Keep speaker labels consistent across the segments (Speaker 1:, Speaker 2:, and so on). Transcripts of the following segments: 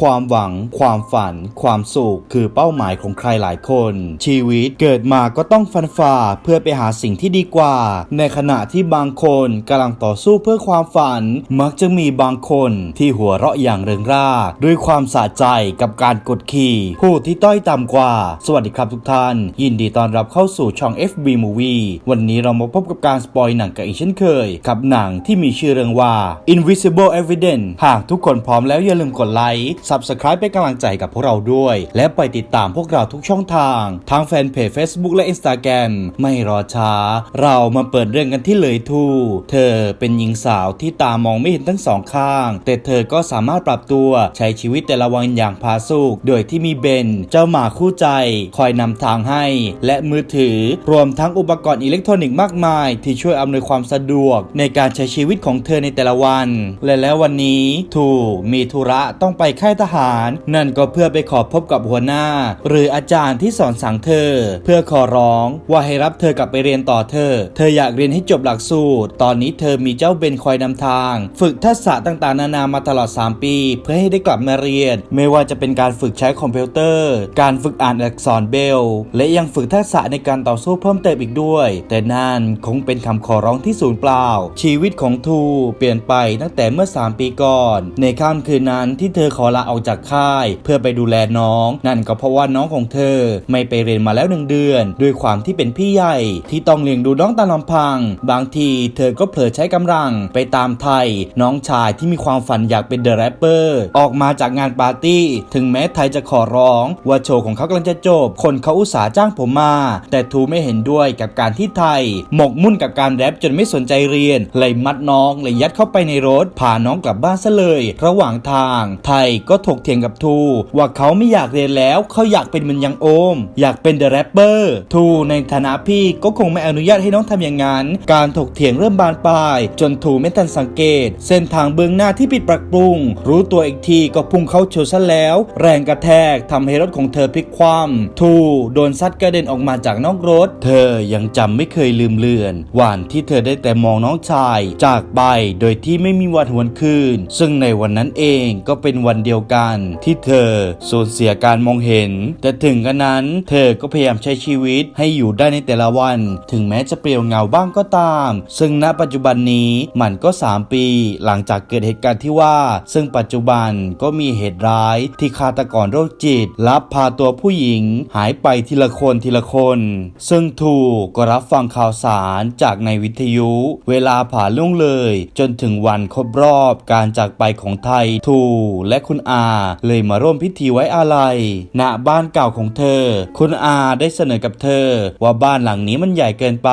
Speaker 1: ความหวัง ความฝัน ความสุข คือเป้าหมายของใครหลายคน ชีวิตเกิดมาก็ต้องฟันฝ่าเพื่อไปหาสิ่งที่ดีกว่า ในขณะที่บางคนกำลังต่อสู้เพื่อความฝัน มักจะมีบางคนที่หัวเราะอย่างเริงร่า ด้วยความสะใจกับการกดขี่ผู้ที่ต้อยต่ำกว่า สวัสดีครับทุกท่าน ยินดีต้อนรับเข้าสู่ช่อง FB Movie วันนี้เรามาพบกับการสปอยหนังกันอีกเช่นเคย กับหนังที่มีชื่อเรื่องว่า Invisible Evidence หากทุกคนพร้อมแล้วอย่าลืมกดไลค์ Subscribe เป็นกำลังใจกับพวกเราด้วย และไปติดตามพวกเราทุกช่องทาง ทางแฟนเพจ Facebook และ Instagram ไม่รอช้า เรามาเปิดเรื่องกันที่เลยทู เธอเป็นหญิงสาวที่ตามองไม่เห็นทั้งสองข้าง แต่เธอก็สามารถปรับตัวใช้ชีวิตแต่ละวันอย่างพาสุกโดยที่มีเบน เจ้าหมาคู่ใจ คอยนำทางให้ และมือถือ รวมทั้งอุปกรณ์อิเล็กทรอนิกส์มากมาย ที่ช่วยอำนวยความสะดวก ในการใช้ชีวิตของเธอในแต่ละวัน และแล้ววันนี้ทูมีธุระต้องไปค่ายทหาร นั่นก็เพื่อไปขอพบกับหัวหน้า หรืออาจารย์ที่สอนสั่งเธอ เพื่อขอร้องว่าให้รับเธอกลับไปเรียนต่อเธอ เธออยากเรียนให้จบหลักสูตร ตอนนี้เธอมีเจ้าเบนคอยนำทาง ฝึกทักษะต่างๆ นานามาตลอด 3 ปี เพื่อให้ได้กลับมาเรียน ไม่ว่าจะเป็นการฝึกใช้คอมพิวเตอร์ การฝึกอ่านอักษรเบล และยังฝึกทักษะในการต่อสู้เพิ่มเติมอีกด้วย แต่นั่นคงเป็นคำขอร้องที่สูญเปล่า ชีวิตของทูเปลี่ยนไปตั้งแต่เมื่อ 3 ปีก่อน ในค่ำคืนนั้นที่เธอขอลาออกจากค่าย เพื่อไปดูแลน้อง นั่นก็เพราะว่าน้องของเธอไม่ไปเรียนมาแล้วหนึ่งเดือน ด้วยความที่เป็นพี่ใหญ่ที่ต้องเลี้ยงดูน้องตามลำพัง บางทีเธอก็เผลอใช้กำลังไปตามไทย น้องชายที่มีความฝันอยากเป็นเดอะแรปเปอร์ออกมาจากงานปาร์ตี้ ถึงแม้ไทยจะขอร้อง ว่าโชว์ของเขากำลังจะจบ คนเขาอุตส่าห์จ้างผมมา แต่ทูไม่เห็นด้วยกับการที่ไทย หมกมุ่นกับการแรปจนไม่สนใจเรียนเลยมัดน้องเลยยัดเข้าไปในรถพาน้องกลับบ้านซะเลย ระหว่างทางไทยก็ถกเถียงกับทูว่าเขาไม่อยากเรียนแล้วเขาอยากเป็นเหมือนยังโอม อยากเป็นเดอะแรปเปอร์ทูในฐานะพี่ก็คงไม่อนุญาตให้น้องทำอย่างนั้น การถกเถียงเริ่มบานปลาย จนทูไม่ทันสังเกต เส้นทางเบื้องหน้าที่ผิดปรับปรุง รู้ตัวอีกทีก็พุ่งเข้าชนซะแล้ว แรงกระแทกทำให้รถของเธอพลิกคว่ำทูโดนซัดกระเด็นออกมาจากนอกรถ เธอยังจำไม่เคยลืมเลือน วันที่เธอได้แต่มองน้องชาย จากไปโดยที่ไม่มีวันหวนคืน ซึ่งในวันนั้นเองก็เป็นวันเดียวกันที่เธอสูญเสียการมองเห็น แต่ถึงกันนั้นเธอก็พยายามใช้ชีวิตให้อยู่ได้ในแต่ละวัน ถึงแม้จะเปลี่ยวเหงาบ้างก็ตาม ซึ่งณปัจจุบันนี้มันก็ 3 ปี หลังจากเกิดเหตุการณ์ที่ว่า ซึ่งปัจจุบันก็มีเหตุร้ายที่ฆาตกรโรคจิต ลับพาตัวผู้หญิง หายไปทีละคนทีละคน ซึ่งถูกก็รับฟังข่าวสารจากในวิทยุ เวลาผ่านล่วงเลย จนถึงวันครบรอบการจากไปของไทยทูและคุณอาเลยมาร่วมพิธีไว้อาลัยณบ้านเก่าของเธอ คุณอาได้เสนอกับเธอ ว่าบ้านหลังนี้มันใหญ่เกินไป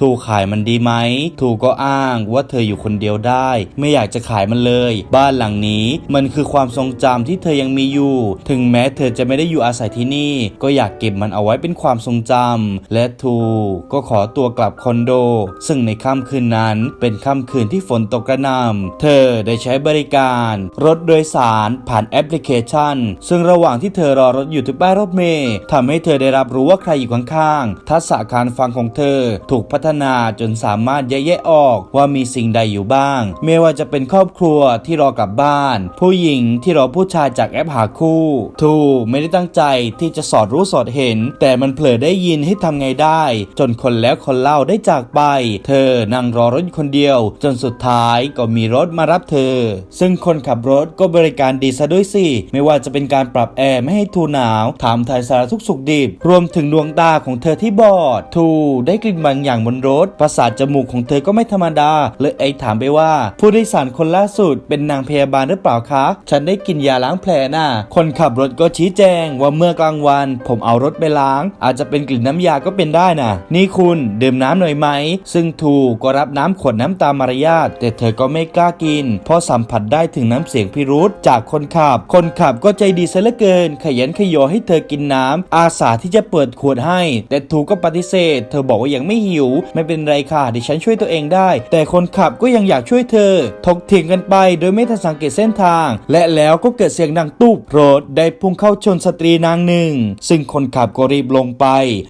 Speaker 1: ทูกขายมันดีไหมทูกก็อ้างว่าเธออยู่คนเดียวได้ ไม่อยากจะขายมันเลย บ้านหลังนี้มันคือความทรงจำที่เธอยังมีอยู่ ถึงแม้เธอจะไม่ได้อยู่อาศัยที่นี่ ก็อยากเก็บมันเอาไว้เป็นความทรงจำและทูก็ขอตัวกลับคอนโด ซึ่งในค่ำคืนนั้นเป็นค่ำคืนที่ฝนตกกระหน่ำเธอได้ใช้บริการ รถโดยสารผ่านแอปพลิเคชัน ซึ่งระหว่างที่เธอรอรถอยู่ที่ป้ายรถเมล์ทำให้เธอได้รับรู้ว่าใครอยู่ข้างๆ ทักษะการฟังของเธอ ถูกพัฒนาจนสามารถแยกแยะออกว่ามีสิ่งใดอยู่บ้าง ไม่ว่าจะเป็นครอบครัวที่รอกลับบ้าน ผู้หญิงที่รอผู้ชายจากแอปหาคู่ทูไม่ได้ตั้งใจที่จะสอดรู้สอดเห็น แต่มันเผลอได้ยินให้ทำไงได้ จนคนแล้วคนเล่าได้จากไป เธอนั่งรอรถคนเดียว จนสุดท้ายก็มีรถมารับเธอ ซึ่งคนขับรถก็บริการดีซะด้วยสิไม่ว่าจะเป็นการปรับแอร์ไม่ให้ทูหนาวถามถ่ายสารทุกสุขดิบ รวมถึงดวงตาของเธอที่บอด ทูได้กลิ่นบางอย่างบนรถ ประสาทจมูกของเธอก็ไม่ธรรมดา เลยไอถามไปว่า ผู้โดยสารคนล่าสุด เป็นนางพยาบาลหรือเปล่าคะ ฉันได้กินยาล้างแผลน่ะ คนขับรถก็ชี้แจงว่าเมื่อกลางวัน ผมเอารถไปล้าง อาจจะเป็นกลิ่นน้ำยาก็เป็นได้น่ะนี่คุณดื่มน้ำหน่อยไหม ซึ่งทูก็รับน้ำขวดน้ำตามมารยาทแต่เธอก็ไม่กล้ากิน เพราะสัมผัสได้ถึงน้ำเสียงพิรุษจากคนขับ คนขับก็ใจดีซะเหลือเกิน ขยันขยอให้เธอกินน้ำอาสาที่จะเปิดขวดให้ แต่ทูก็ปฏิเสธ เธอบอกว่ายังไม่หิว ไม่เป็นไรค่ะดิฉันช่วยตัวเองได้ แต่คนขับก็ยังอยากช่วยเธอ ถกเถียงกันไปโดยไม่ทันสังเกตเส้นทาง และแล้วก็เกิดเสียงดังตุ๊บรถได้พุ่งเข้าชนสตรีนางหนึ่ง ซึ่งคนขับก็รีบลงไป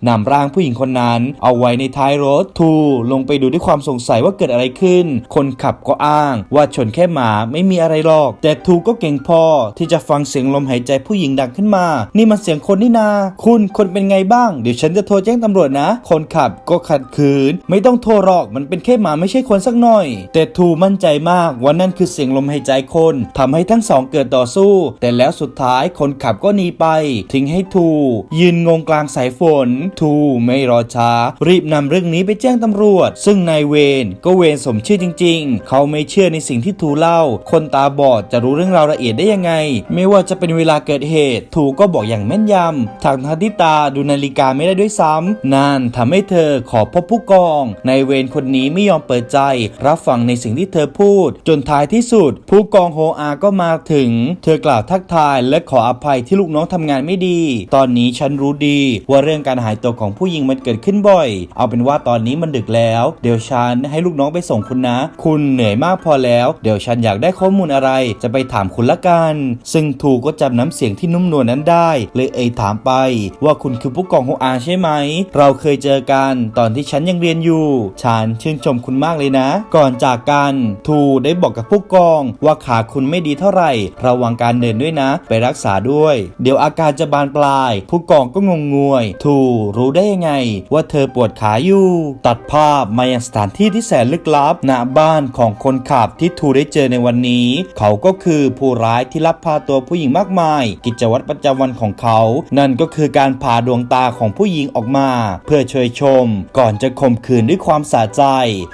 Speaker 1: นำร่างผู้หญิงคนนั้น เอาไว้ในท้ายรถทูลงไปดูด้วยความสงสัยว่าเกิดอะไรขึ้น คนขับก็อ้าง ว่าชนแค่หมาไม่มีอะไรหรอก แต่ทูก็เก่งพอที่จะฟังเสียงลมหายใจผู้หญิงดังขึ้นมา นี่มันเสียงคนนี่นา คุณคนเป็นไงบ้าง เดี๋ยวฉันจะโทรแจ้งตำรวจนะ คนขับก็ขัดขืน ไม่ต้องโทรหรอกมันเป็นแค่หมาไม่ใช่คนสักหน่อย แต่ทูมั่นใจมากว่านั่นคือเสียงลมหายใจคนทำให้ทั้งสองเกิดต่อสู้ แต่แล้วสุดท้ายคนขับก็หนีไป ทิ้งให้ทูยืนงงกลางสายฝน ทูไม่รอช้า รีบนำเรื่องนี้ไปแจ้งตำรวจ ซึ่งนายเวนก็เวนสมชื่อจริง ๆ เขาไม่เชื่อในสิ่งที่ทูเล่า คนตาบอดจะรู้เรื่องราวละเอียดได้ยังไง ไม่ว่าจะเป็นเวลาเกิดเหตุทูกก็บอกอย่างแม่นยำทางทางที่ตาดูนาฬิกาไม่ได้ด้วยซ้ำนั่นทำให้เธอขอพบผู้กอง ในเวนคนนี้ไม่ยอมเปิดใจ รับฟังในสิ่งที่เธอพูด จนท้ายที่สุด ผู้กองโฮอาก็มาถึง เธอกล่าวทักทายและขออภัยที่ลูกน้องทำงานไม่ดี ตอนนี้ฉันรู้ดี ว่าเรื่องการหายตัวของผู้หญิงมันเกิดขึ้นบ่อย เอาเป็นว่าตอนนี้มันดึกแล้ว เดี๋ยวฉันให้ลูกน้องไปส่งคุณนะ คุณเหนื่อยมากพอแล้ว เดี๋ยวฉันอยากได้ข้อมูลอะไร จะไปถามคุณละกันซึ่งทูก็จำน้ำเสียงที่นุ่มนวลนั้นได้ เลยเอ่ยถามไป ว่าคุณคือผู้กองโฮอาใช่ไหม เราเคยเจอกันตอนที่ฉันยังเรียนอยู่ ฉันชื่นชมคุณมากเลยนะ ก่อนจากกัน ทูได้บอกกับผู้กองว่าขาคุณไม่ดีเท่าไหร่ ระวังการเดินด้วยนะ ไปรักษาด้วย เดี๋ยวอาการจะบานปลาย ผู้กองก็งงงวย ทูรู้ได้ยังไง ว่าเธอปวดขาอยู่ ตัดภาพมายังสถานที่ที่แสนลึกลับณบ้านของคนขับที่ทูได้เจอในวันนี้ เขาก็คือผู้ร้ายที่ลับพาตัวผู้หญิงมากมาย กิจวัตรประจำวันของเขา นั่นก็คือการผ่าดวงตาของผู้หญิงออกมา เพื่อช่วยชม ก่อนจะข่มขืนด้วยความสะใจ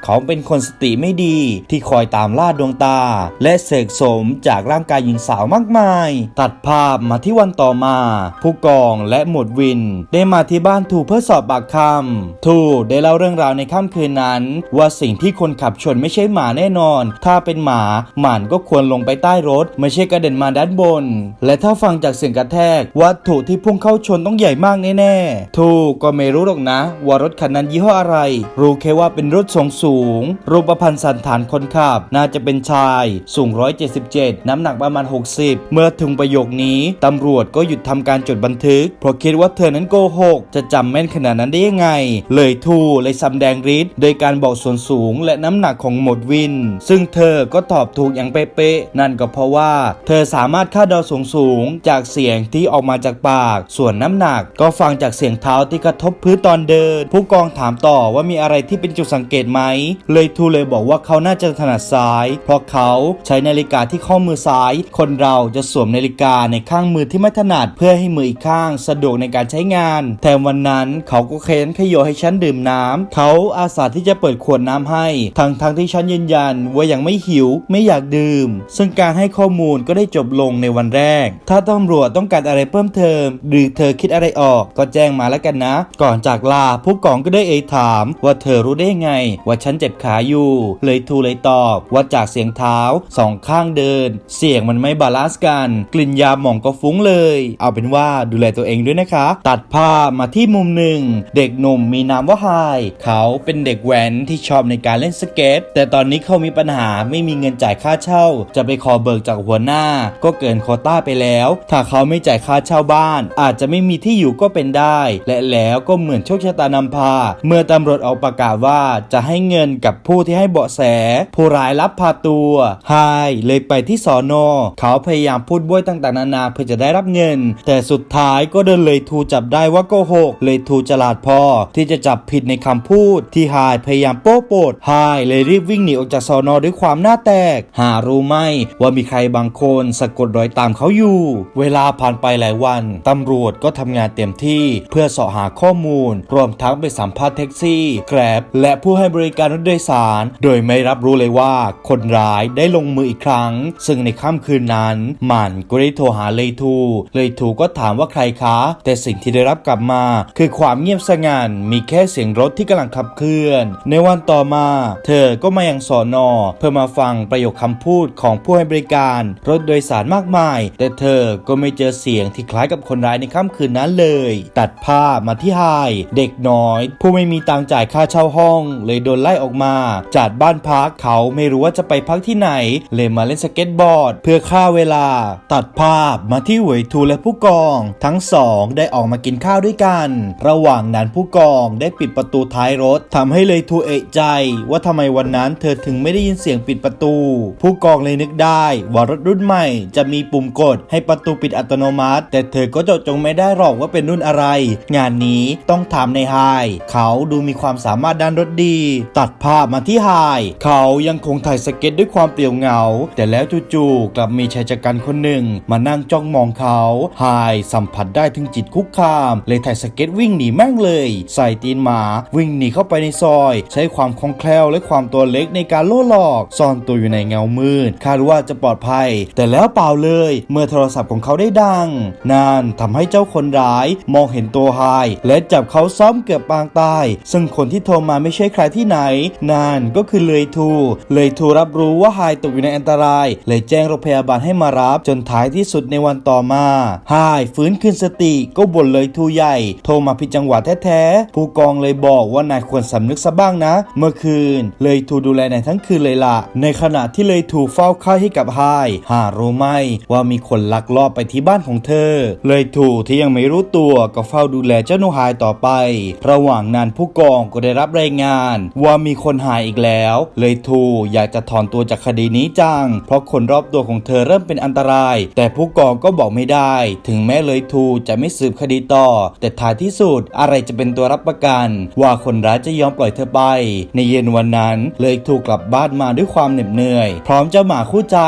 Speaker 1: เขาเป็นคนสติไม่ดี ที่คอยตามล่าดวงตา และเสกสมจากร่างกายหญิงสาวมากมาย ตัดภาพมาที่วันต่อมา ผู้กองและหมวดวิน ได้มาที่บ้านทูเพื่อสอบปากคำทูได้เล่าเรื่องราวในค่ำคืนนั้น ว่าสิ่งที่คนขับชนไม่ใช่หมาแน่นอน ถ้าเป็นหมาหมันก็ควรลงไปใต้รถ ไม่ใช่กระเด็นมาด้านบน และถ้าฟังจากเสียงกระแทก วัตถุที่พุ่งเข้าชนต้องใหญ่มากแน่ๆทูก็ไม่รู้หรอกนะ ว่ารถคันนั้นยี่ห้ออะไร รู้แค่ว่าเป็นรถทรงสูง รูปพรรณสันฐานคนขับ น่าจะเป็นชาย สูง 177 น้ำหนักประมาณ 60 เมื่อถึงประโยคนี้ตำรวจก็หยุดทำการจดบันทึก เพราะคิดว่าเธอนั้นโกหก จะจำแม่นขนาดนั้นได้ยังไง เลยทูเลยสำแดงฤทธิ์โดยการบอกส่วนสูงและน้ำหนักของหมดวิน ซึ่งเธอก็ตอบถูกอย่างเป๊ะๆนั่นก็เพราะว่าเธอสามารถคาดเดาสูงสูงจากเสียงที่ออกมาจากปาก ส่วนน้ำหนักก็ฟังจากเสียงเท้าที่กระทบพื้นตอนเดิน ผู้กองถามต่อว่ามีอะไรที่เป็นจุดสังเกตไหม เลยทูเลยบอกว่าเขาน่าจะถนัดซ้าย เพราะเขาใช้นาฬิกาที่ข้อมือซ้าย คนเราจะสวมนาฬิกาในข้างมือที่ไม่ถนัดเพื่อให้มืออีกข้างสะดวกในการใช้งาน แถมวันนั้นเขาก็เค้นขยโยให้ฉันดื่มน้ำเขาอาสาที่จะเปิดขวดน้ำให้ ทั้งทั้งที่ฉันยืนยันว่ายังไม่หิวไม่อยากดื่ม ซึ่งการให้ข้อมูลก็ได้จบลงในวันแรก ถ้าตำรวจต้องการอะไรเพิ่มเติม หรือเธอคิดอะไรออกก็แจ้งมาแล้วกันนะ ก่อนจากลาผู้กองก็ได้เอ่ยถาม ว่าเธอรู้ได้ไง ว่าฉันเจ็บขาอยู่ เลยทูเลยตอบ ว่าจากเสียงเท้าสองข้างเดิน เสียงมันไม่บาลานซ์กัน กลิ่นยาหม่องก็ฟุ้งเลย เอาเป็นว่าดูแลตัวเองด้วยนะคะ ตัดภาพมาที่มุมหนึ่ง เด็กหนุ่มมีนามว่าไฮเขาเป็นเด็กแว้นที่ชอบในการเล่นสเก็ตแต่ตอนนี้เขามีปัญหาไม่มีเงินจ่ายค่าเช่า จะไปขอเบิกจากหัวหน้าก็เกินโคต้าไปแล้ว ถ้าเขาไม่จ่ายค่าเช่าบ้าน อาจจะไม่มีที่อยู่ก็เป็นได้ และแล้วก็เหมือนโชคชะตานำพา เมื่อตำรวจออกประกาศว่าจะให้เงินกับผู้ที่ให้เบาะแส ผู้ร้ายลับพาตัวไฮเลยไปที่สอนอเขาพยายามพูดบ้วยต่างๆนานาเพื่อจะได้รับเงิน แต่สุดท้ายก็โดนเลยทูจับได้ว่าโกหก เลยทูฉลาดพอ ที่จะจับผิดในคำพูด ที่ไฮพยายามโป้โปดไฮเลยรีบวิ่งหนีออกจากสอนอด้วยความหน้าแตก หารู้ไหมว่ามีใครบางคนสะกดรอยตามเขาอยู่ เวลาผ่านไปหลายวัน ตำรวจก็ทำงานเต็มที่เพื่อเสาะหาข้อมูล รวมทั้งไปสัมภาษณ์แท็กซี่ แกร็บ และผู้ให้บริการรถโดยสาร โดยไม่รับรู้เลยว่าคนร้ายได้ลงมืออีกครั้ง ซึ่งในค่ำคืนนั้นมันก็ได้โทรหาเลยทู เลยทูก็ถามว่าใครคะ แต่สิ่งที่ได้รับกลับมา คือความเงียบสงัดมีแค่เสียงรถที่กำลังขับเคลื่อน ในวันต่อมา เธอก็มายังสอนอเพื่อมาฟังประโยคคำพูดของผู้ให้บริการรถโดยสารมากมาย แต่เธอก็ไม่เจอเสียงที่คล้ายกับคนร้ายในค่ำคืนนั้นเลย ตัดภาพมาที่ไฮเด็กน้อย ผู้ไม่มีตังค์จ่ายค่าเช่าห้อง เลยโดนไล่ออกมา จากบ้านพักเขาไม่รู้ว่าจะไปพักที่ไหน เลยมาเล่นสเก็ตบอร์ด เพื่อฆ่าเวลา ตัดภาพมาที่เหวยทูและผู้กอง ทั้งสองได้ออกมากินข้าวด้วยกัน ระหว่างนั้นผู้กองได้ปิดประตูท้ายรถทำให้เลยทูเอะใจ ว่าทำไมวันนั้นเธอถึงไม่ได้ยินเสียงปิดประตู ผู้กองเลยนึกได้ว่ารถรุ่นใหม่ม่จะมีปุ่มกดให้ประตูปิดอัตโนมัติ แต่เธอก็เจดจงไม่ได้หรอกว่าเป็นรุ่นอะไร งานนี้ต้องถามในไฮเขาดูมีความสามารถด้านรถดี ตัดภาพมาที่ไฮเขายังคงถ่ายสเก็ตด้วยความเปลี่ยวเหงา แต่แล้วจู่ๆกลับมีชายจัดการคนหนึ่ง มานั่งจ้องมองเขาไฮสัมผัสได้ถึงจิตคุกคาม เลยถ่ายสเก็ตวิ่งหนีแม่งเลย ใส่ตีนหมาวิ่งหนีเข้าไปในซอย ใช้ความคล่องแคล่วและความตัวเล็กในการโล่หลอก ซ่อนตัวอยู่ในเงามืดคาดว่าจะปลอดภัย แต่แล้วเปล่าเลย เมื่อโทรศัพท์ของเขาได้ดังนั่นทำให้เจ้าคนร้ายมองเห็นตัวไฮและจับเขาซ้อมเกือบปางตาย ซึ่งคนที่โทรมาไม่ใช่ใครที่ไหนนั่นก็คือเลยทู เลยทูรับรู้ว่าไฮตกอยู่ในอันตราย เลยแจ้งโรงพยาบาลให้มารับ จนท้ายที่สุดในวันต่อมาไฮฟื้นคืนสติก็บ่นเลยทูใหญ่ โทรมาผิดจังหวะแท้ๆผู้กองเลยบอกว่านายควรสำนึกซะบ้างนะ เมื่อคืน เลยทูดูแลนายทั้งคืนเลยล่ะในขณะที่เลยทูเฝ้าไข้ให้กับไฮหารู้ไหมว่ามีคนลักลอบไปที่บ้านของเธอ เลยทูที่ยังไม่รู้ตัวก็เฝ้าดูแลเจ้าหนูหายต่อไป ระหว่างนั้นผู้กองก็ได้รับรายงาน ว่ามีคนหายอีกแล้ว เลยทูอยากจะถอนตัวจากคดีนี้จัง เพราะคนรอบตัวของเธอเริ่มเป็นอันตราย แต่ผู้กองก็บอกไม่ได้ ถึงแม้เลยทูจะไม่สืบคดีต่อ แต่ท้ายที่สุดอะไรจะเป็นตัวรับประกัน ว่าคนร้ายจะยอมปล่อยเธอไป ในเย็นวันนั้น เลยทูกลับบ้านมาด้วยความเหน็ดเหนื่อย พร้อมเจ้าหมาคู่ใจ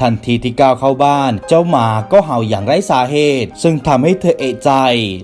Speaker 1: ทันทีที่ก้าวเข้าบ้าน เจ้าหมาก็เห่าอย่างไร้สาเหตุ ซึ่งทำให้เธอเอะใจ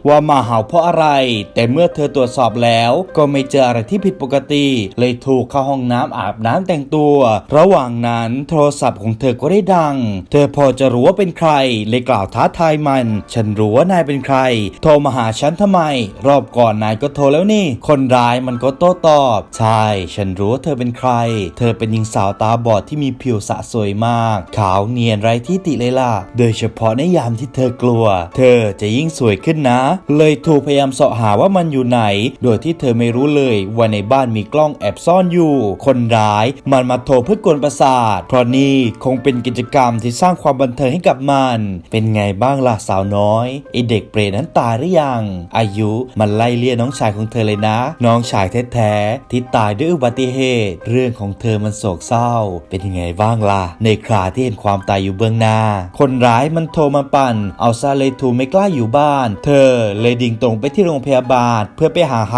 Speaker 1: ว่าหมาเห่าเพราะอะไร แต่เมื่อเธอตรวจสอบแล้วก็ไม่เจออะไรที่ผิดปกติ เลยถูกเข้าห้องน้ำอาบน้ำแต่งตัว ระหว่างนั้นโทรศัพท์ของเธอก็ได้ดัง เธอพอจะรู้ว่าเป็นใคร เลยกล่าวท้าทายมัน ฉันรู้ว่านายเป็นใคร โทรมาหาฉันทำไม รอบก่อนนายก็โทรแล้วนี่ คนร้ายมันก็โต้ตอบ ใช่ ฉันรู้ว่าเธอเป็นใคร เธอเป็นหญิงสาวตาบอดที่มีผิวสะสวยมาก ขาวเนียนร้ที่ติเลยล่ะ โดยเฉพาะในยามที่เธอกลัว เธอจะยิ่งสวยขึ้นนะ เลยถูกพยายามเสาะหาว่ามันอยู่ไหน โดยที่เธอไม่รู้เลยว่าในบ้านมีกล้องแอบซ่อนอยู่ คนร้ายมันมาโทรเพื่อกวนประสาท เพราะนี่คงเป็นกิจกรรมที่สร้างความบันเทิงให้กับมัน เป็นไงบ้างล่ะสาวน้อยไอเด็กเปรตนั้นตายหรือยัง อายุมันไล่เลี่ยน้องชายของเธอเลยนะ น้องชายแท้ๆที่ตายด้วยอุบัติเหตุ เรื่องของเธอมันโศกเศร้า เป็นยังไงบ้างล่ะในคราที่เห็นความตายอยู่เบื้องหน้า คนร้ายมันโทรมาปั่น เอาซาเลทูไม่กล้าอยู่บ้าน เธอเลยดิ่งตรงไปที่โรงพยาบาลเพื่อไปหาไฮ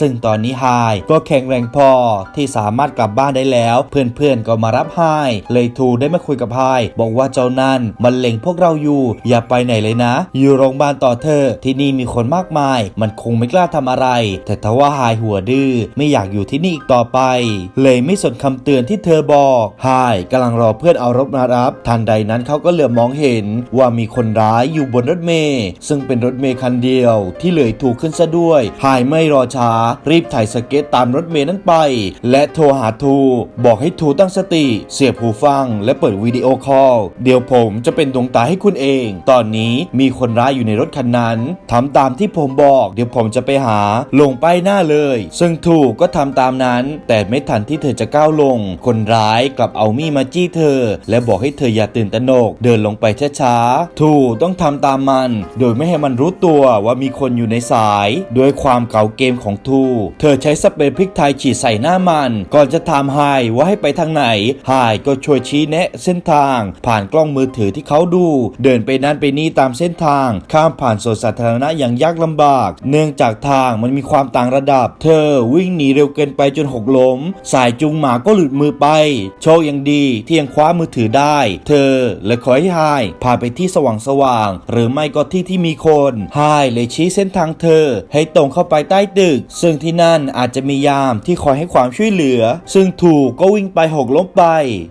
Speaker 1: ซึ่งตอนนี้ไฮก็แข็งแรงพอที่สามารถกลับบ้านได้แล้ว เพื่อนๆก็มารับไฮเลยทูได้มาคุยกับไฮบอกว่าเจ้านั่นมันเล็งพวกเราอยู่ อย่าไปไหนเลยนะ อยู่โรงพยาบาลต่อเธอที่นี่มีคนมากมาย มันคงไม่กล้าทำอะไร แต่ทว่าไฮหัวดื้อไม่อยากอยู่ที่นี่อีกต่อไป เลยไม่สนคำเตือนที่เธอบอกไฮกำลังรอเพื่อนเอารถมารับทันใดนั้นเขาก็เหลือบมองเห็นว่ามีคนร้ายอยู่บนรถเมล์ซึ่งเป็นรถเมล์คันเดียว ที่เลยถูกขึ้นซะด้วยไฮไม่รอช้า รีบถ่ายสเก็ตตามรถเมล์นั้นไป และโทรหาทู บอกให้ทูตั้งสติ เสียบหูฟัง และเปิดวิดีโอคอลเดี๋ยวผมจะเป็นดวงตาให้คุณเอง ตอนนี้มีคนร้ายอยู่ในรถคันนั้นทำตามที่ผมบอกเดี๋ยวผมจะไปหาลงไปหน้าเลย ซึ่งทูก็ทำตามนั้น แต่ไม่ทันที่เธอจะก้าวลง คนร้ายกลับเอามีดมาจี้เธอ และบอกให้เธออย่าตื่นตระหนก เดินลงไปช้าๆทูต้องทำตามมัน โดยไม่ให้มันรู้ตัวว่ามีคนอยู่ในสาย ด้วยความเก่าเกมของทู เธอใช้สเปรย์พริกไทยฉีดใส่หน้ามัน ก่อนจะถามไฮว่าให้ไปทางไหนไฮก็ช่วยชี้แนะเส้นทาง ผ่านกล้องมือถือที่เขาดู เดินไปนั่นไปนี่ตามเส้นทาง ข้ามผ่านสวนสาธารณะอย่างยากลำบาก เนื่องจากทางมันมีความต่างระดับ เธอวิ่งหนีเร็วเกินไปจนหกล้ม สายจูงหมาก็หลุดมือไป โชคยังดีที่ยังคว้ามือถือได้ เธอและขอให้ไฮพาไปที่สว่างสว่างๆหรือไม่ก็ที่ที่มีคนไฮเลยชี้เส้นทางเธอ ให้ตรงเข้าไปใต้ตึก ซึ่งที่นั่นอาจจะมียามที่คอยให้ความช่วยเหลือ ซึ่งถูกก็วิ่งไปหกล้มไป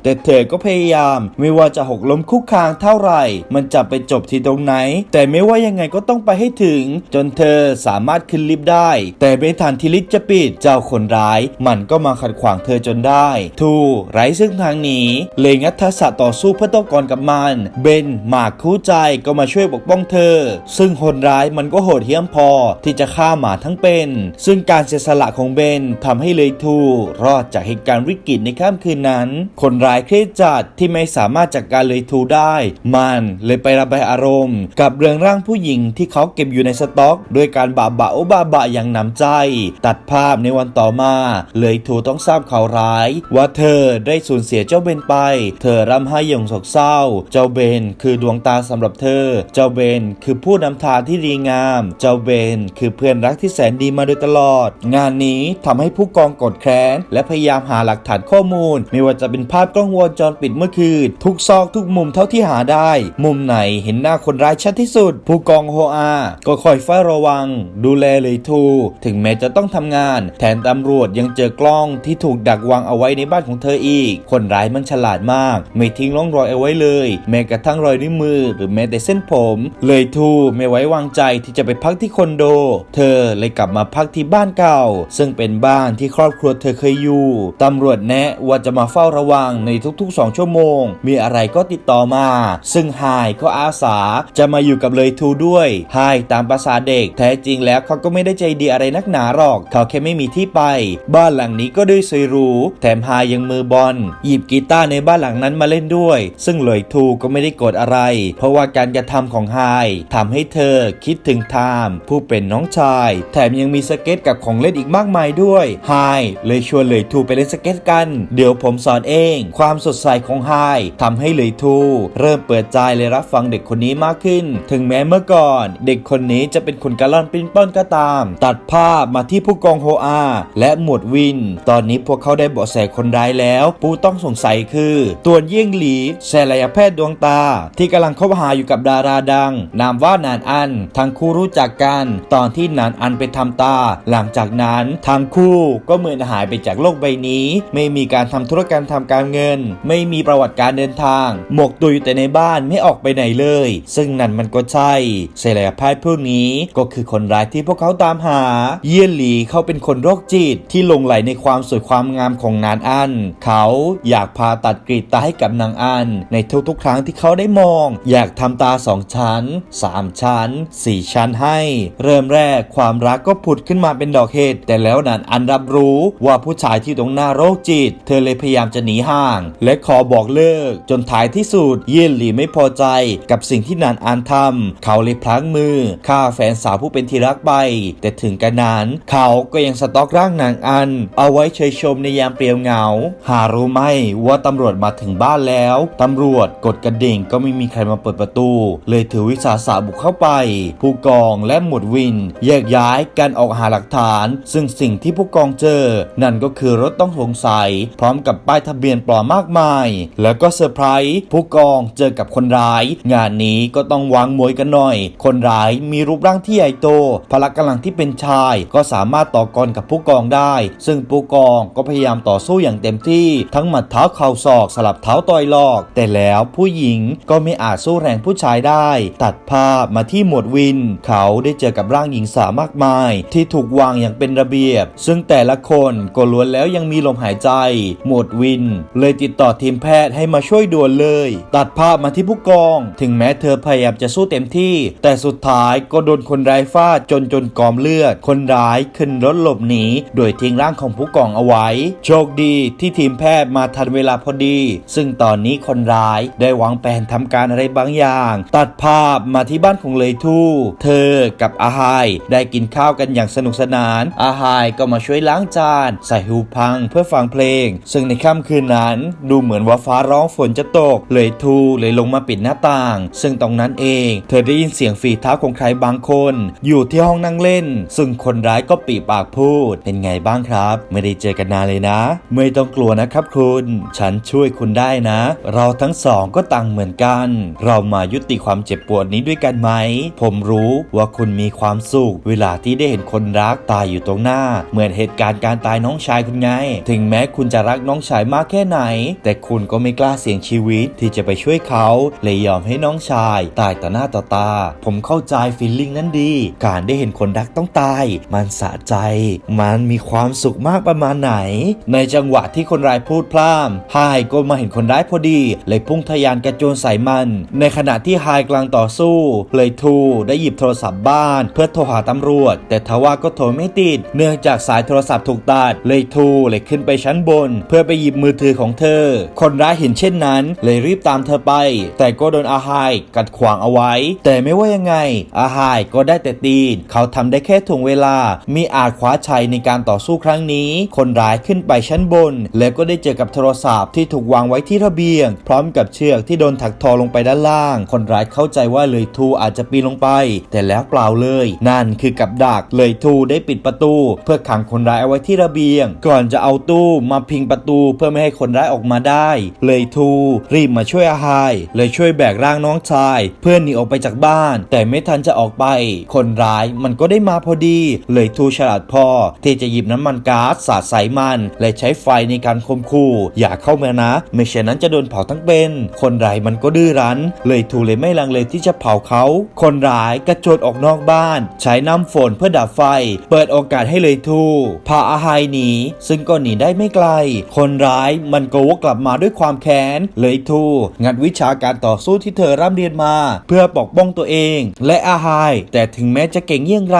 Speaker 1: แต่เธอก็พยายามไม่ว่าจะหกล้มคุกคางเท่าไหร่ มันจะไปจบที่ตรงไหน แต่ไม่ว่ายังไงก็ต้องไปให้ถึง จนเธอสามารถขึ้นลิฟต์ได้ แต่ไม่ทันที่ลิฟต์จะปิดเจ้าคนร้าย มันก็มาขัดขวางเธอจนได้ ทูไร้ซึ่งทางหนีเลยงัดทักษะต่อสู้เพื่อโต้กรกับมันเบนหมากคู่ใจก็มาช่วยปกป้องเธอ ซึ่งคนร้ายมันก็โหดเหี้ยมพอที่จะฆ่าหมาทั้งเป็น ซึ่งการเสียสละของเบนทำให้เลยทู รอดจากเหตุการณ์วิกฤตในค่ำคืนนั้น คนร้ายเครียดจัดที่ไม่สามารถจัดกการเลยทูได้ มันเลยไประบายอารมณ์ กับเรื่องร่างผู้หญิงที่เขาเก็บอยู่ในสต็อกด้วยการบาบะโอบาบะอย่างหนำใจ ตัดภาพในวันต่อมา เลยทูต้องทราบข่าวร้าย ว่าเธอได้สูญเสียเจ้าเบนไป เธอร่ำไห้อย่างโศกเศร้า เจ้าเบนคือดวงตาสำหรับเธอ เจ้าเบนคือผู้นำทางที่ดีงาม เจ้าเบนคือเพื่อนรักที่แสนดีมาโดยตลอด งานนี้ทำให้ผู้กองกดแค้น และพยายามหาหลักฐานข้อมูล ไม่ว่าจะเป็นภาพกล้องวงจรปิดเมื่อคืนทุกซอกทุกมุมเท่าที่หาได้ มุมไหนเห็นหน้าคนร้ายชัดที่สุด ผู้กองโฮอา ก็คอยเฝ้าระวัง ดูแลเลยทู ถึงแม้จะต้องทำงาน แทนตำรวจยังเจอกล้องที่ถูกดักวางเอาไว้ในบ้านของเธออีก คนร้ายมันฉลาดมาก ไม่ทิ้งร่องรอยเอาไว้เลย แม้กระทั่งรอยนิ้วมือ หรือแม้แต่เส้นผม เลยทูไม่ไว้วางใจที่จะไปพักที่คอนโด เธอเลยกลับมาพักที่บ้านเก่า ซึ่งเป็นบ้านที่ครอบครัวเธอเคยอยู่ตำรวจแนะว่าจะมาเฝ้าระวังในทุกๆ 2 ชั่วโมง มีอะไรก็ติดต่อมา ซึ่งไฮก็อาสาจะมาอยู่กับเลยทูด้วยไฮตามภาษาเด็ก แท้จริงแล้วเขาก็ไม่ได้ใจดีอะไรนักหนาหรอก เขาแค่ไม่มีที่ไป บ้านหลังนี้ก็ด้วยสวยหรูแถมไฮยยังมือบอลหยิบกีตาร์ในบ้านหลังนั้นมาเล่นด้วย ซึ่งเลยทูก็ไม่ได้โกรธอะไร เพราะว่าการกระทำของไฮายทำให้เธอคิดถึงไทม์ผู้เป็นน้องชาย แถมยังมีสเก็ตกับของเล่นอีกมากมายด้วยไฮเลยชวนเลยทูไปเล่นสเก็ตกัน เดี๋ยวผมสอนเอง ความสดใสของไฮายทำให้เลยทู เริ่มเปิดใจเลยรับฟังเด็กคนนี้มากขึ้น ถึงแม้เมื่อก่อน เด็กคนนี้จะเป็นคนกระล่อนปิ้นป้อนก็ตาม ตัดภาพมาที่ผู้กองโฮอา และหมวดวิน ตอนนี้พวกเขาได้เบาะแสคนร้ายแล้ว ผู้ต้องสงสัยคือ ตัวเยี่ยงหลีศัลายแพทย์ดวงตา ที่กำลังคบหาอยู่กับดาราดัง นามว่านานอัน ทั้งคู่รู้จักกัน ตอนที่นานอันไปทำตา หลังจากนั้นทั้งคู่ก็เหมือนหายไปจากโลกใบนี้ ไม่มีการทำธุรกรรมทำการเงิน ไม่มีประวัติการเดินทาง หมกตัวอยู่แต่ในบ้านไม่ออกไปไหนเลย ซึ่งนั่นมันก็ใช่ศัลยแพทย์พวกนี้ก็คือคนร้ายที่พวกเขาตามหา เยี่ยนหลีเขาเป็นคนโรคจิตที่หลงไหลในความสวยความงามของนานอัน เขาอยากพาตัดกรีดตาให้กับนางอันในทุกๆ ครั้งที่เขาได้มอง อยากทำตาสองชั้นสามชั้นสี่ชั้นให้ เริ่มแรกความรักก็ผุดขึ้นมาเป็นดอกเห็ดแต่แล้วนานอันรับรู้ว่าผู้ชายที่ตรงหน้าโรคจิต เธอเลยพยายามจะหนีห่าง และขอบอกเลิก จนท้ายที่สุดเยี่ยนหลีไม่พอใจ กับสิ่งที่นานอันทำเขาเลยพลั้งมือฆ่าแฟนสาวผู้เป็นที่รักไป แต่ถึงกระนั้น เขาก็ยังสต็อกร่างนางอัน เอาไว้เฉยชมในยามเปลี่ยวเหงา หารู้ไหมว่าตำรวจมาถึงบ้านแล้วตำรวจกดกระดิ่งก็ไม่มีใครมาเปิดประตู เลยถือวิสาสะบุกเข้าไป ผู้กองและหมวดวิน แยกย้ายกันออกหาหลักฐาน ซึ่งสิ่งที่ผู้กองเจอ นั่นก็คือรถต้องสงสัย พร้อมกับป้ายทะเบียนปลอมมากมาย แล้วก็เซอร์ไพรส์ผู้กองเจอกับคนร้าย งานนี้ก็ต้องวางมวยกันหน่อย คนร้ายมีรูปร่างที่ใหญ่โต พละกำลังที่เป็นชาย ก็สามารถต่อกรกับผู้กองได้ ซึ่งผู้กองก็พยายามต่อสู้อย่างเต็มที่ ทั้งหมัดเท้าเข่าศอกสลับเท้าต่อยหลอกแต่แล้วผู้หญิงก็ไม่อาจสู้แรงผู้ชายได้ ตัดภาพมาที่หมวดวิน เขาได้เจอกับร่างหญิงสาวมากมาย ที่ถูกวางอย่างเป็นระเบียบ ซึ่งแต่ละคนก็ล้วนแล้วยังมีลมหายใจ หมวดวิน เลยติดต่อทีมแพทย์ให้มาช่วยด่วนเลย ตัดภาพมาที่ผู้กอง ถึงแม้เธอพยายามจะสู้เต็มที่ แต่สุดท้ายก็โดนคนร้ายฟาดจนจนกอมเลือด คนร้ายขึ้นรถหลบหนีโดยทิ้งร่างของผู้กองเอาไว้ โชคดีที่ทีมแพทย์มาทันเวลาพอดี ซึ่งตอนนี้คนร้ายได้วางแผนทำการอะไรบางอย่าง ตัดภาพมาที่บ้านของเลยทู่ เธอกับอาไฮได้กินข้าวกันอย่างสนุกสนาน อาไฮก็มาช่วยล้างจาน ใส่หูพังเพื่อฟังเพลง ซึ่งในค่ำคืนนั้น ดูเหมือนว่าฟ้าร้องฝนจะตก เลยทูเลยลงมาปิดหน้าต่าง ซึ่งตรงนั้นเอง เธอได้ยินเสียงฝีเท้าของใครบางคน อยู่ที่ห้องนั่งเล่น ซึ่งคนร้ายก็ปีปากพูด เป็นไงบ้างครับ ไม่ได้เจอกันนานเลยนะ ไม่ต้องกลัวนะครับคุณ ฉันช่วยคุณได้นะ เราททั้งสองก็ต่างเหมือนกัน เรามายุติความเจ็บปวดนี้ด้วยกันไหม ผมรู้ว่าคุณมีความสุข เวลาที่ได้เห็นคนรักตายอยู่ตรงหน้า เหมือนเหตุการณ์การตายน้องชายคุณไง ถึงแม้คุณจะรักน้องชายมากแค่ไหน แต่คุณก็ไม่กล้าเสี่ยงชีวิตที่จะไปช่วยเขาเลยยอมให้น้องชาย ตายต่อหน้าต่อตา ผมเข้าใจฟีลลิ่งนั้นดี การได้เห็นคนรักต้องตาย มันสะใจ มันมีความสุขมากประมาณไหน ในจังหวะที่คนร้ายพูดพล่ำไฮายก็มาเห็นคนร้ายพอดีเลยพุ่งทะยานกระโจนใส่มัน ในขณะที่ไฮายกำลังต่อสู้ เลยทูได้หยิบโทรศัพท์บ้าน เพื่อโทรหาตำรวจ แต่ทว่าก็โทรไม่ติด เนื่องจากสายโทรศัพท์ถูกตัด เลยทูเลยขึ้นไปชั้นบน เพื่อไปหยิบมือถือของเธอ คนร้ายเห็นเช่นนั้น เลยรีบตามเธอไป แต่ก็โดนอาไฮายกัดขวางเอาไว้ แต่ไม่ว่ายังไง อาไฮายก็ได้แต่ตีน เขาทำได้แค่ถ่วงเวลา มีอาจคว้าชัยในการต่อสู้ครั้งนี้ คนร้ายขึ้นไปชั้นบน แล้วก็ได้เจอกับโทรศัพท์ที่ถูกวางไว้ที่ระเบียง พร้อมมกับเชือกที่โดนถักทอลงไปด้านล่าง คนร้ายเข้าใจว่าเลยทูอาจจะปีนลงไป แต่แล้วเปล่าเลย นั่นคือกับดักเลยทูได้ปิดประตู เพื่อขังคนร้ายเอาไว้ที่ระเบียง ก่อนจะเอาตู้มาพิงประตูเพื่อไม่ให้คนร้ายออกมาได้ เลยทูรีบมาช่วยอาไฮเลยช่วยแบกร่างน้องชาย เพื่อนหนีออกไปจากบ้าน แต่ไม่ทันจะออกไป คนร้ายมันก็ได้มาพอดี เลยทูฉลาดพอที่จะหยิบน้ำมันก๊าซสาดใส่มัน และใช้ไฟในการคมคู่ อย่าเข้ามานะ ไม่เช่นนั้นจะโดนเผาทั้งเป็นคนร้ายมันก็ดื้อรั้น เลยทูเลยไม่ลังเลที่จะเผาเขา คนร้ายกระโจนออกนอกบ้าน ใช้น้ำฝนเพื่อดับไฟ เปิดโอกาสให้เลยทูพาอาไฮหนี ซึ่งก็หนีได้ไม่ไกล คนร้ายมันก็วกกลับมาด้วยความแค้น เลยทูงัดวิชาการต่อสู้ที่เธอร่ำเรียนมา เพื่อปกป้องตัวเอง และอาไฮแต่ถึงแม้จะเก่งเยี่ยงไร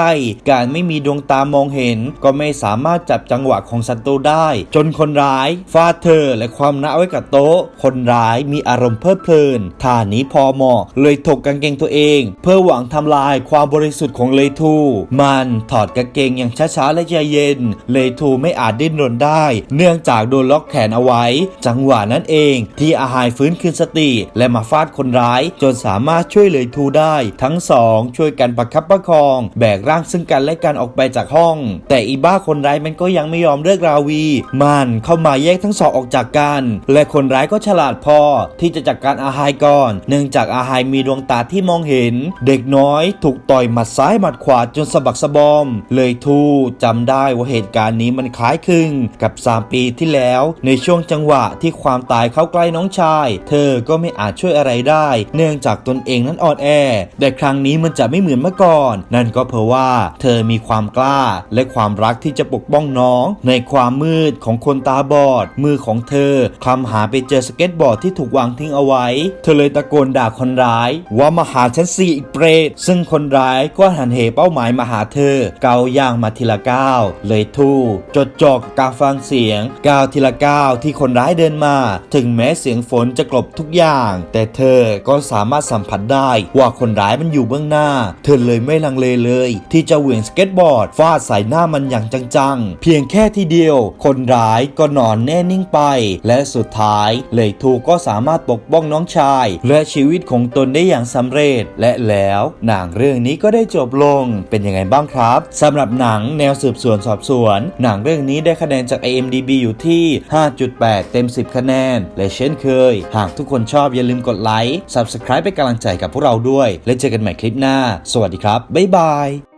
Speaker 1: การไม่มีดวงตามองเห็น ก็ไม่สามารถจับจังหวะของศัตรูได้ จนคนร้ายฟาดเธอและความน้าไว้กับโต๊ะ คนร้ายมีอารมณ์เพลิดเพลินท่านี้พอเหมาะเลยถกกางเกงตัวเอง เพื่อหวังทำลายความบริสุทธิ์ของเลทูมันถอดกางเกงอย่างช้าๆและใจเย็น เลทูไม่อาจดิ้นรนได้ เนื่องจากโดนล็อกแขนเอาไว้ จังหวะนั้นเอง ที่อาหายฟื้นคืนสติ และมาฟาดคนร้าย จนสามารถช่วยเลทูได้ ทั้งสองช่วยกันประคับประคอง แบกร่างซึ่งกันและกันออกไปจากห้อง แต่อีบ้าคนร้ายมันก็ยังไม่ยอมเลิกราวี มันเข้ามาแยกทั้งสองออกจากกัน และคนร้ายก็ฉลาดพอที่จะจัดการอาหายก่อน เนื่องจากอาหายมีดวงตาที่มองเห็น เด็กน้อยถูกต่อยหมัดซ้ายหมัดขวาจนสะบักสะบอม เลยทูจำได้ว่าเหตุการณ์นี้มันคล้ายคลึงกับ 3 ปีที่แล้ว ในช่วงจังหวะที่ความตายเข้าใกล้น้องชาย เธอก็ไม่อาจช่วยอะไรได้ เนื่องจากตนเองนั้นอ่อนแอ แต่ครั้งนี้มันจะไม่เหมือนเมื่อก่อน นั่นก็เพราะว่า เธอมีความกล้า และความรักที่จะปกป้องน้อง ในความมืดของคนตาบอด มือของเธอคลำหาไปเจอสเก็ตบอร์ดที่ถูกวางทิ้งเอาไว้ เธอเลยตะโกนด่าคนร้าย ว่ามาหาฉันสิอีกเปรตซึ่งคนร้ายก็หันเหเป้าหมายมาหาเธอเกาย่างมาทีละก้าวเลยทู่จดจ่อกับการฟังเสียงก้าวทีละก้าวที่คนร้ายเดินมา ถึงแม้เสียงฝนจะกลบทุกอย่าง แต่เธอก็สามารถสัมผัสได้ว่าคนร้ายมันอยู่เบื้องหน้า เธอเลยไม่ลังเลเลย ที่จะเหวี่ยงสเก็ตบอร์ดฟาดใส่หน้ามันอย่างจังๆ เพียงแค่ทีเดียว คนร้ายก็นอนแน่นิ่งไป และสุดท้ายเลยทูก็สามารถปกป้องน้องชาย และชีวิตของตนได้อย่างสำเร็จ และแล้วหนังเรื่องนี้ก็ได้จบลงเป็นยังไงบ้างครับสำหรับหนังแนวสืบสวนสอบสวน หนังเรื่องนี้ได้คะแนนจาก IMDB อยู่ที่ 5.8 เต็ม 10 คะแนน และเช่นเคย หากทุกคนชอบอย่าลืมกดไลค์ Subscribe เป็นกำลังใจกับพวกเราด้วย และเจอกันใหม่คลิปหน้า สวัสดีครับ บ๊ายบาย